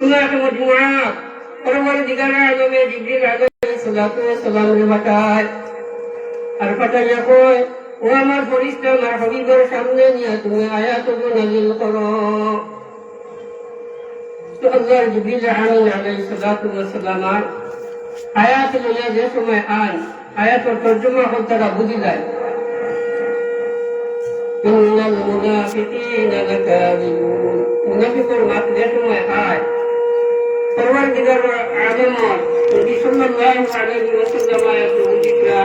সুন্নাত মজমুআ পরবর্তীকার আলমে জিবরিল আলাইহিস সালাতু ওয়াস সালাম রে পাঠায় আর পাঠাইয়া কয় ও আমার ফরিস্তা আমার হাবিবের সামনে নিয়ে তুমি আয়াতগুলো নাজিল করো তো আল্লাহর জিবরিল আমিন আলাইহিস সালাতু ওয়াস সালাম আর আয়াত লইয়া যে সময় আন আয়াতের তর্জমা হল তারা বুঝি যায় إن المنافقين لكاذبون মুনাফিকের মাত যে সময় আয় পরবর্তীকার আলমর নবী সাল্লাল্লাহু আলাইহি ওয়াসাল্লাম আয়াত বুঝিতরা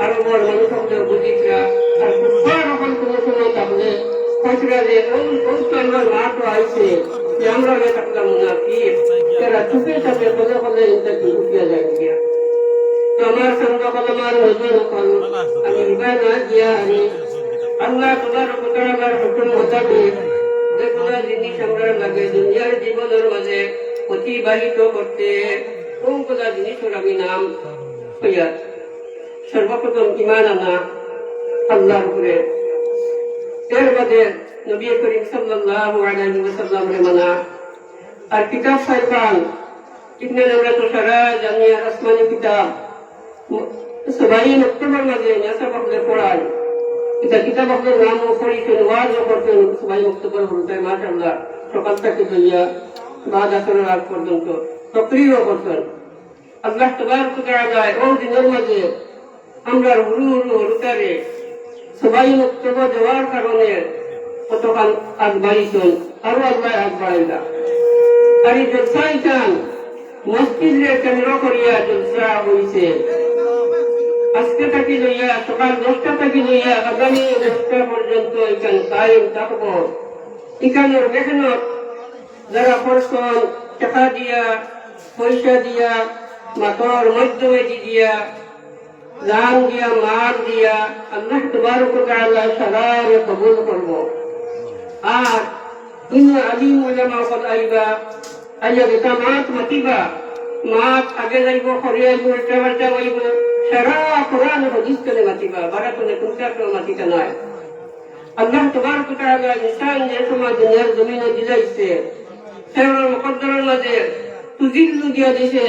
আর বড় মানুষকে বুঝিতরা আর কুফার হল কোন সময় তাহলে কইরা যে ওই ওই তো আইছে যে আমরা রে থাকলাম মুনাফিক তারা চুপে চাপে বলে বলে ইনটা কি যায় গিয়া তো আমার সঙ্গ কলমার নজর কল আমি রিবা না গিয়া আমি আল্লাহ তোমার উপকার হুকুম মোতাবেক যে জিনিস আমরা লাগে, দুনিয়ার জীবনের মাঝে অতিবাহিত করতে কোনগুলা জিনিসের আমি নাম হইয়া সর্বপ্রথম ইমান আনা আল্লাহর উপরে। এর বাদে নবী করিম সাল্লাল্লাহু আলাইহি ওয়াসাল্লামের মানা। আর কিতাব সাইফান ইবনে আমরা তো সারা জানি আসমানি কিতাব সবাই মক্তবের মাঝে নেশা পড়ায়। এটা কিতাব আপনার নাম পড়িছেন ওয়াজও করতেন সবাই মুক্তকর হরতায় মাশাল্লাহ সকাল থেকে লইয়া আগ পর্যন্ত। সক্রিয় করতেন আল্লাহ তোমার কোথায় যায় ও দিনের মাঝে আমরা হুরু হুরু হরুতারে সবাই মুক্তব দেওয়ার কারণে কতক্ষণ আগ আরও আল্লাহ আগ বাড়াইলা আর এই জলসাই চান মসজিদে কেন্দ্র করিয়া জলসা হইছে। আজকে থাকি লইয়া, সকাল দশটা থাকি লইয়া আগামী দশটা পর্যন্ত এখান কায়েম থাকব। এখানের মেহনত যারা পরশন টাকা দিয়া, পয়সা দিয়া মাতর মাধ্যমে দিয়া, দান দিয়া, মার দিয়া, আল্লাহ তোমার আল্লাহ সালামে কবুল করব। আর ইন আলিম উলামা কল আইবা আইয়া বেটা মাত মাতিবা, মাত আগে যাইব খরি আইব, উল্টা পাল্টা হইব সারা কোরআন হদিস করে মাতিবা বারা কোনে কোনটা কেউ মাতিতে নয় আল্লাহ তোমার কোটা ইনসান যে সময় দুনিয়ার জমিনে দিলাইছে। সেওয়ার মুকদ্দরের মাঝে তুজিল্লু দিয়া দিছে,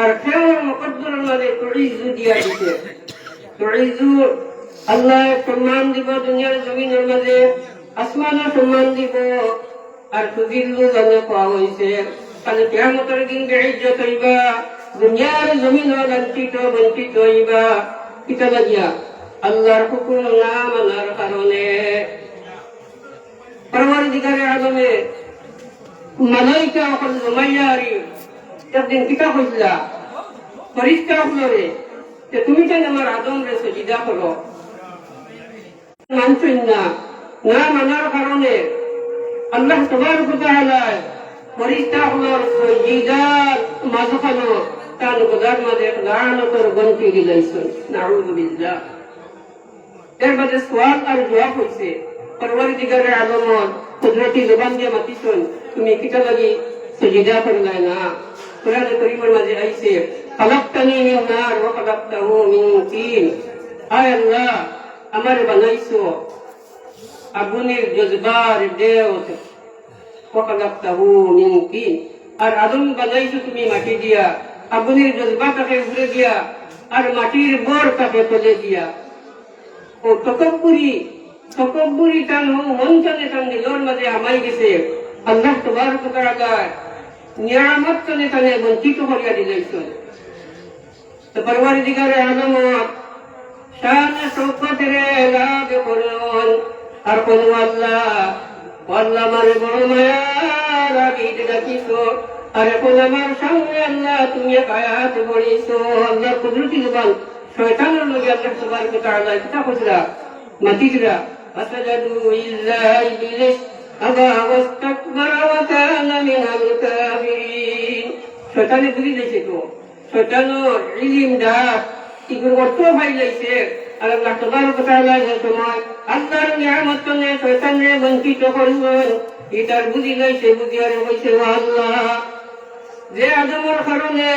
আর তুইজু দিয়া দিছে। তুইজু আল্লাহ দুনিয়ার জমিন লাঞ্ছিত, বঞ্চিত হইবা। কিতা লাগিয়া আল্লাহর হুকুম না মানার কারণে। পরবর্তীকারে আদমে মালাইকা অকল জমাইয়ারি একদিন কিতা কইলা ফরিস্তা হলরে যে তুমি কেন আমার আদম রে সজিদা করো মানছেন না না মানার কারণে আল্লাহ তোমার কথা হালায় ফরিস্তা হলর সজিদার মাঝখানো তার গোদার মাঝে লানতর গন্তি দিলাইছেন নাউযু বিল্লাহ। এর মাঝে সোয়াল আর জবাব হইছে পরবর্তীকারের আলমত কুদরতি জবান দিয়ে মাতিছেন তুমি কিটা লাগি সজিদা করলাই না। কোরআন করিমের মাঝে আইছে খালাক্তানি মিন নার ওয়া খালাক্তাহু মিন তিন আয় আল্লাহ, আমার বানাইছো। আগুনের জজবার, দেওত। ওয়া খালাক্তাহু মিন তিন আর আদম বানাইছো তুমি মাটি দিয়া। আগুনের জজবা তাকে ঘুরে দিয়া, আর মাটির বর তাকে তলে দিয়া। ও তকব্বুরি তকব্বুরি টান ও মন টানে টান দিলর মাঝে আমাই গেছে। আল্লাহ তোমার উপকার আগায় নিয়ামত টানে টানে বঞ্চিত করিয়া দিলাইছেন তো পরবার দিগারে আলমত শান সৌকতের লাভ করুন আর কোন আল্লাহ আল্লাহ মারে বড় মায়া রাগিতে ডাকিছ আর এখন আমার সঙ্গে আল্লাহ তুমি এক আয়াত বলিছ আল্লাহ কুদরতি জবান শয়তানের লগে আল্লাহ তোমার কথা আল্লাহ কিতা কইরা মাতিরা فسجدوا إلا إبليس أبى واستكبر وكان من الكافرين শয়তানে বুঝি দিয়েছে তো শয়তানোর ইলিম ডাক ইগুর অর্থ ভাই লাইছে আর আল্লাহ তোমার কথা লাগে সময় আল্লাহর নিয়ামত তনে শয়তানরে বঞ্চিত করবেন এটার বুঝি লাইছে বুঝি আর হইছে ও আল্লাহ যে আদমের কারণে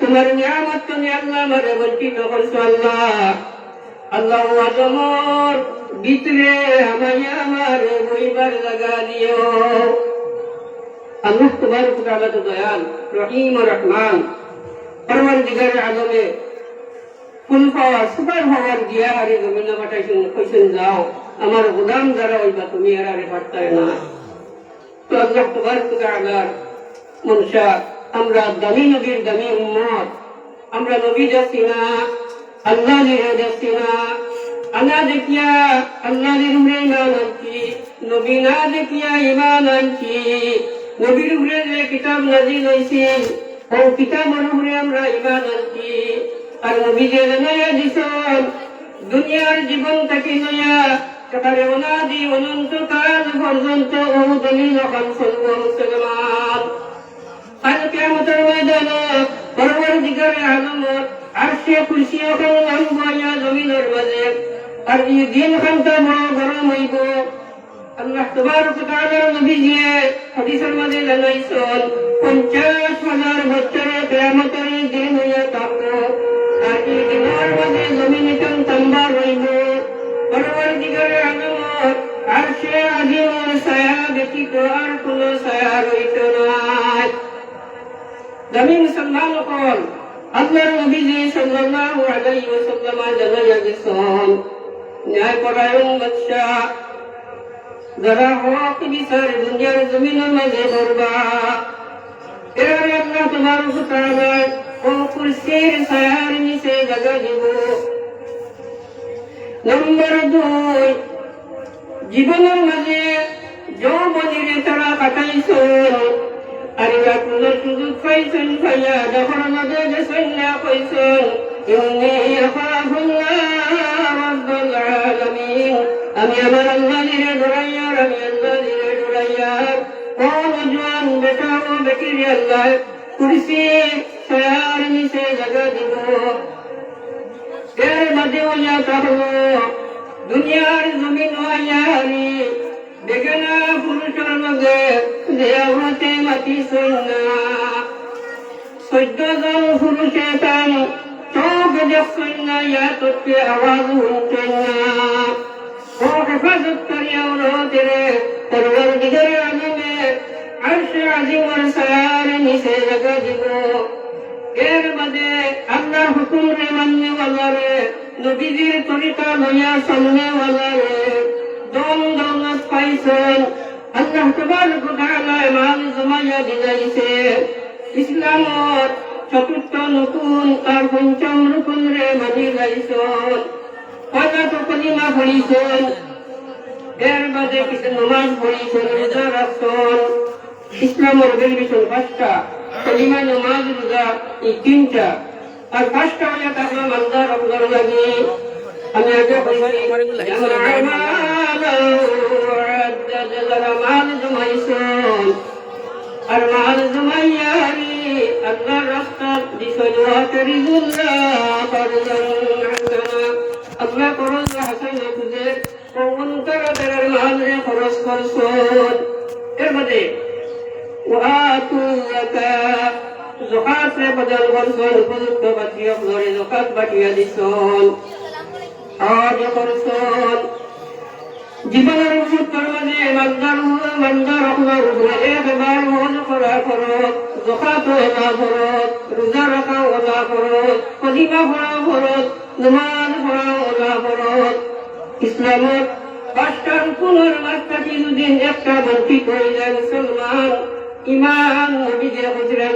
তোমার নিয়ামত তনে আল্লাহ মারে বঞ্চিত করছো আল্লাহ আল্লাহ আদমর ভিতরে আমায় আমার বইবার লাগা দিও। আল্লাহ তোমার তাআলা তো দয়াল, রহিম ও রহমান। পরওয়ারদিগার আলমে ফুল পাওয়া সুপার হওয়ার দিয়া আরে জমিনে পাঠাইছেন, কইছেন, যাও, আমার গোদাম যারা ওইবা তুমি আর আরে পারতায় না। তো আল্লাহ তোমার তাআলার মনসা, আমরা দামি নবীর দামি উম্মত, আমরা নবী যাচ্ছি না। আল্লাহ লিরে যাচ্ছি না আল্লাহ দেখিয়া, আল্লাহ লিরে ইমান আনছি নবী না দেখিয়া ইমান আনছি নবীর উপরে যে কিতাব নাজিল হয়েছে ও কিতাবের উপরে আমরা ইমান আনছি আর নবী যে নয়া দিছন দুনিয়ার জীবন থেকে নয়া এবারে অনাদি অনন্তকাল পর্যন্ত ও দলিল ওখান চলব মুসলমান। আজ কেমতের ময়দানে পরবর্তীকার আলমত আর সে খুশি ওখান নাম বইয়া জমিনের মাঝে। আর এই দিন খানটা বড় গরম হইব। আল্লাহ তবারক তাআলার নবী দিয়ে হাদিসের মাঝে জানাইছেন, পঞ্চাশ হাজার বছরে কিয়ামতের দিন হইয়া থাকব। আর এই দিনের মাঝে জমিন এখন তাম্বা রইব। পরবর্তীকার আলমত আর সে আজিমের ছায়া ব্যতীত আর কোন ছায়া রইত নাই দামি মুসলমান হল আল্লাহর নবীজি সাল্লাল্লাহু আলাইহি ওয়াসাল্লাম জানাইয়া গেছেন ন্যায় পরায়ণ বাদশাহ যারা হক বিচার দুনিয়ার জমিনের মাঝে ধরবা এর আল্লাহ তোমার তাআলা ও কুরসির ছায়ার নিচে জায়গা দিব। নম্বর দুই, জীবনের মাঝে যৌবনীরে তারা কাটাইছেন আর এরা কোন সুযোগ পাইছেন ভাইয়া যখন আমাদের গেছেন না পাইছেন ইন্নি আখাফুল্লাহ রাব্বুল আলামিন। আমি আমার আল্লাহ নিরে ডরাইয়ার আমি আল্লাহ নিরে ডরাইয়ার কোন জোয়ান الله او حفاظت کریاونو دے پرور دیگر عالم میں عرش عظیم اور ইসলামত চতুর্থ নতুন আর পঞ্চম রুকুন রে মানি লাইছেন কয়টা তো কলিমা পড়িছেন এর বাদে কিছু নমাজ পড়িছেন রোজা রাখছেন ইসলামের বেলবিশন পাঁচটা কলিমা নমাজ রোজা এই তিনটা আর পাঁচটা হইয়া থাকল মালদা রমজান লাগে আমি আগে মাল জমাইছেন আর মাল জমাইয়ারি আল্লাহর রাস্তা দিছেন ওয়াতারিজুল্লাহ আল্লাহ খরচ হাসান খুঁজে কোন টাকা তারা লাহানে খরচ খরচ এর মানে ওয়াতু যাকাত যাকাত রে বদল খরচ উপযুক্ত বাকিয়া ধরে যাকাত বাকিয়া দিছল আর খরচ জীবনের ওষুধ করবা যে বান্দার বান্দার রকমের উপরে এক বার মন করা করত জকাত এমা করত রোজা রাখা ওজা করত কদিমা ভরা করত নমাজ ইসলামত পাঁচটা রুকুনের মাঝখানে যদি একটা হয়ে যায় মুসলমান ইমান নবীদের হুজরে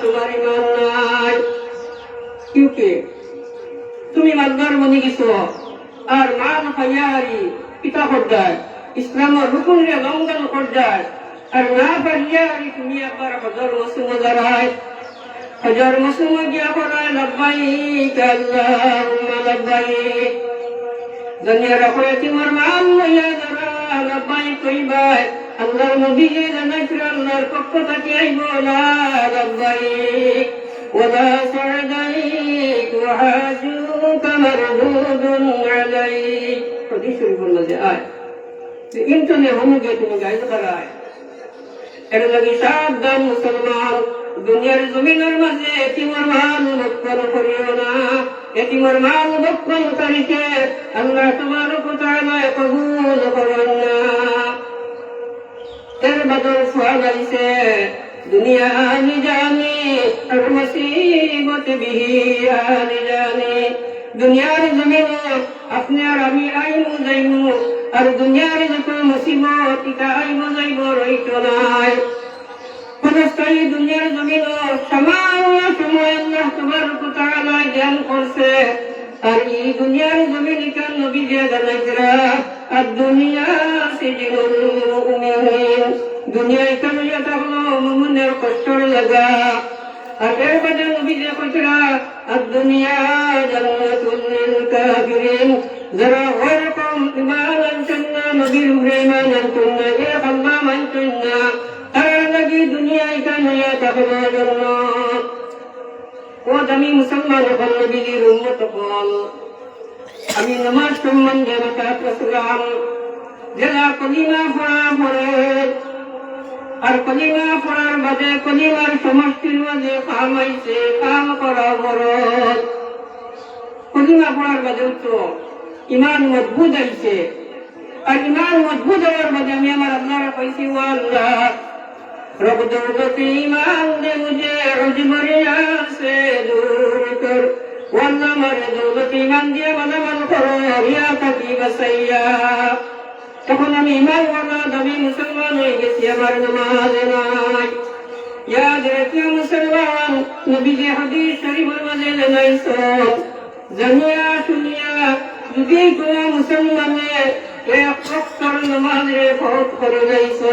তোমার ইমান নাই কিউকে তুমি মানবার মনে গেছো আর মান ফাইয়ারি পিতা পর্যায় ইসলামের রুকুনরে লঙ্ঘন পর্যায় আর না পারিয়ারি তুমি একবার হজর মসুম দাঁড়ায় حجر مسود مسلم کیا خدا لبیک اللہم لبیک۔ دنیا رخویتی يا ویدرا لبيك عباد اللہ مبید نکر اللہ قفت يا بولا لبيك ودا سعديك وحاجوك مردود عليك۔ حديث شریف الله سے آية انتو نے ہم گئے تمہیں گائز دکھر آئے۔ ان لگی دا مسلمان۔ দুনিয়ার জমিনের মাঝে এটিমর মাল বক্ষণ করিও না। এটিমর মাল বক্ষণ করিতে আল্লাহ তোমার কোথায় কবুল করেন না। এর বদল সোয়াল আইছে দুনিয়া আনি জানি আর মুসিবত বিহি আনি জানি। দুনিয়ার জমিন আপনি আর আমি আইমু যাইমু আর দুনিয়ার যত মুসিবত, ইটা আইমু যাইব রইত নাই। ক্ষণস্থায়ী দুনিয়ার জমিন সামান্য সময় আল্লাহ তোমার তাআলা জ্ঞান করছে। আর এই দুনিয়ার জমিন কান নবী যে জানাইতরা আর দুনিয়া সিজনুল মুমিনিন দুনিয়া কান এটা মুমিনের কষ্টর লাগা আর এর বাদে নবী যে কইতরা আর দুনিয়া জান্নাতুল কাফিরিন। যারা ওরকম ইমান আনছেন না, নবীর ইমান আনছেন না, এ আল্লাহ মানছেন না। তার লাগি দুনিয়া এখানে থাকবে জন্য ও দামি মুসলমান হল নবীর উম্মত হল আমি নামাজ সম্বন্ধে মাতা প্রসলাম যারা কলিমা পড়া পড়ে আর কলিমা পড়ার বাদে কলিমার সমষ্টির মাঝে কাম আইছে কাম করা কলিমা পড়ার বাদে তো ইমান মজবুত আইছে আর ইমান মজবুত হওয়ার বাদে আমি আমার আল্লাহর কইছি ও আল্লাহ رب دربتي ما عند وجع جمري عسى دوركر والله مردوبتي من دي ولا তখন আমি ইমান বরবাদ আমি মুসলমান হয়ে গেছি, আমার নামাজে নাই। ইয়াদ রেখে মুসলমান নবী যে হাদিস শরীফের মাঝে জানাইছো জানিয়া শুনিয়া, যদি কোনো মুসলমানে এক রক্তর নামাজে ফরজ করে যাইছো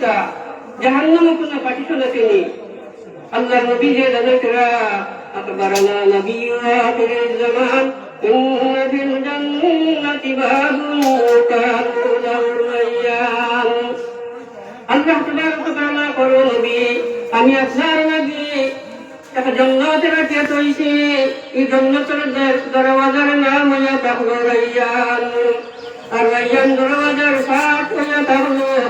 মতলব কিতা জাহান্নাম কোনো পার্টিশন আসেনি আল্লাহ নবী যে জানাইতরা আকবরনা নবী আখির জামান إن في الجنة باب كانوا له ريان আল্লাহ তাবারক তাআলা করো নবী আমি আপনার নবী একটা জন্নত রাখিয়া তৈছি এই জন্নতের দরওয়াজার নাম হইয়া থাকলো রাইয়ান আর রাইয়ান দরওয়াজার সাত হইয়া থাকলো আটশো বছর রাস্তা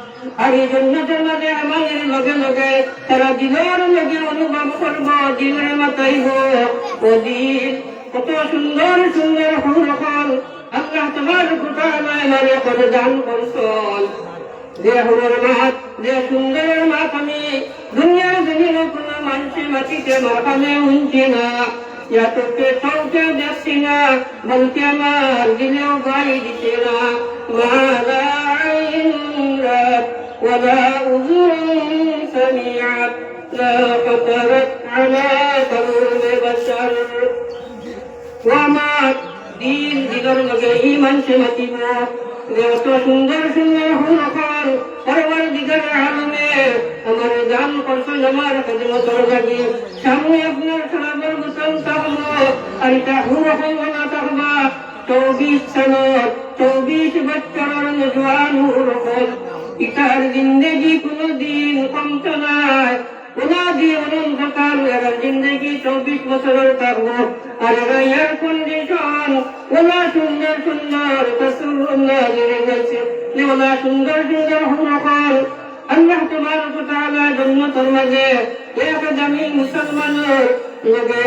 আর এই জন্যতের মাঝে আমাদের লগে লগে তারা দিলের লগে অনুভব করব দিলের মাতাইব ও দিন কত সুন্দর সুন্দর হুরকল আল্লাহ তোমার কোথায় মানে করে দান করছন যে হুরের মাত যে সুন্দরের মাত আমি দুনিয়ার জমিন কোনো মানুষের মাটিতে মাথানে উনছি না ইয়া তোকে চৌকে দেখছি না বলতে আমার দিলেও গাড়ি দিছে না মালা রাত ولا أذن سمعت لا خطرت على قلب بشر وما দিন দিগর লগে ইমান সে মাতিব যত সুন্দর সুন্দর হুনকর পরবার দিগর আলমে আমার দান করছো আমার খেদমতর লাগি সামনে আপনার সালামের মতন থাকবো আর এটা হুনকর না থাকবা চৌবিশ সনত চৌবিশ বছরের নজওয়ান হুনকর ইতার জিন্দগি কোনো দিন কমত নাই কোনা দিয়ে অনন্তকাল এরা জিন্দগি চব্বিশ বছরের থাকব আর এরা এয়ার কন্ডিশন ওলা সুন্দর সুন্দর তসুল্লাহ গেছে ওলা সুন্দর সুন্দর হুনকল আল্লাহ তোমার তাআলা জন্নতের মাঝে এক দামি মুসলমানের লগে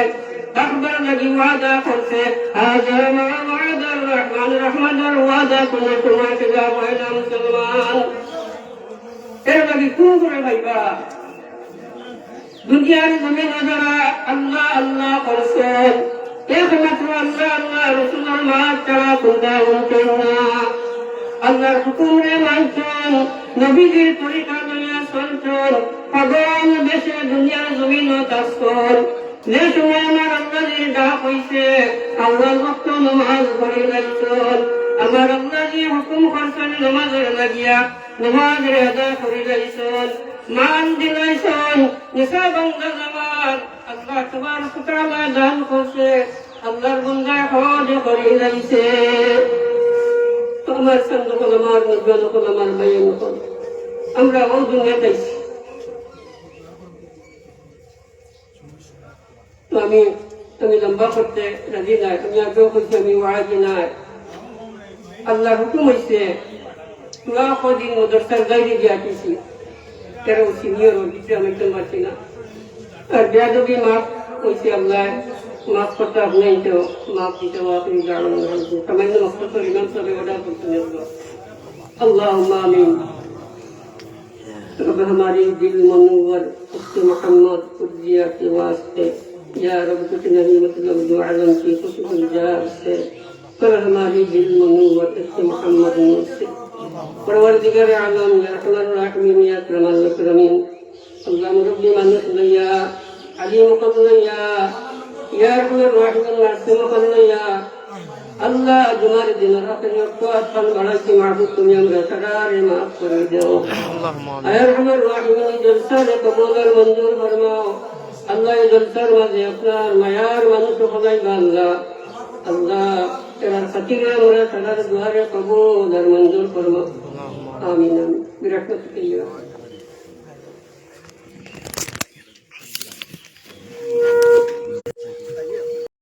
থাকবার লাগি ওয়াদা করছে হাজা মা ওয়াদার রহমান রহমানের ওয়াদা কোন তোমার খেলা মহিলা মুসলমান এর লাগি খুব করে ভাইবা দুনিয়ার জমিন যারা আল্লাহ আল্লাহ করছেন একমাত্র আল্লাহ আল্লাহ রসুলের মাছ ছাড়া কোনটা উঠেন না আল্লাহর হুকুমে মানছেন, নবীজির লইয়া চলছন, পাগল দেশে দুনিয়ার জমিন তাস্কর যে সময় আমার আল্লাহর ডাক হইছে আল্লাহ ভক্ত নমাজ আমার করে যাইছন মান দিলাইছন নিশা বন্ধ জামান আল্লাহ তোমার সুতালা দান করছে আল্লাহর বন্ধা হজ করে যাইছে তো আমার সন্দ হল আমার আমার আমরা ও দুনিয়া চাইছি আমি তুমি লম্বা করতে রাজি নাই তুমি আগেও করছি আমি ওয়াজি নাই আল্লাহ হুকুম হয়েছে তোরা কদিন মদরসার গাইডে গিয়ে আঁকিছি তারা সিনিয়র হচ্ছে আমি তো পারছি না আর বেয়াদবি মাফ হয়েছে আল্লাহ মাফ করতে আপনি তো মাফ দিতে আপনি দাঁড়ানো সামান্য মক্ত ইমাম সবে ওটা করতে নেব আল্লাহ আমিন رب ہماری دل منور اس کے محمد قدیہ کے يا رب قنا نعمة المجوعة في كتب الجاهل فرغم به المنوة محمد المرسل پروردگار عالم یا رحم الرحمین یا اکرم الاکرمین اللهم ربی من یا علیم قبل یا یا رحم الرحمین ناسم قبل یا আল্লাহ তোমার দিনের আত্মান বাড়াইছি মাহবুব তুমি আমরা সদারে মাফ করে দাও আয়ার রহমান রহিম জলসা রে কবুল মঞ্জুর ফরমাও আল্লাহ জলসার মাঝে আপনার মায়ার মানুষ সবাই আল্লাহ আল্লাহ এরার খাতিরে আমরা সারার দুয়ারে কবুল আর মঞ্জুর ফরমাও আমিন আমিন। Thank ইয়া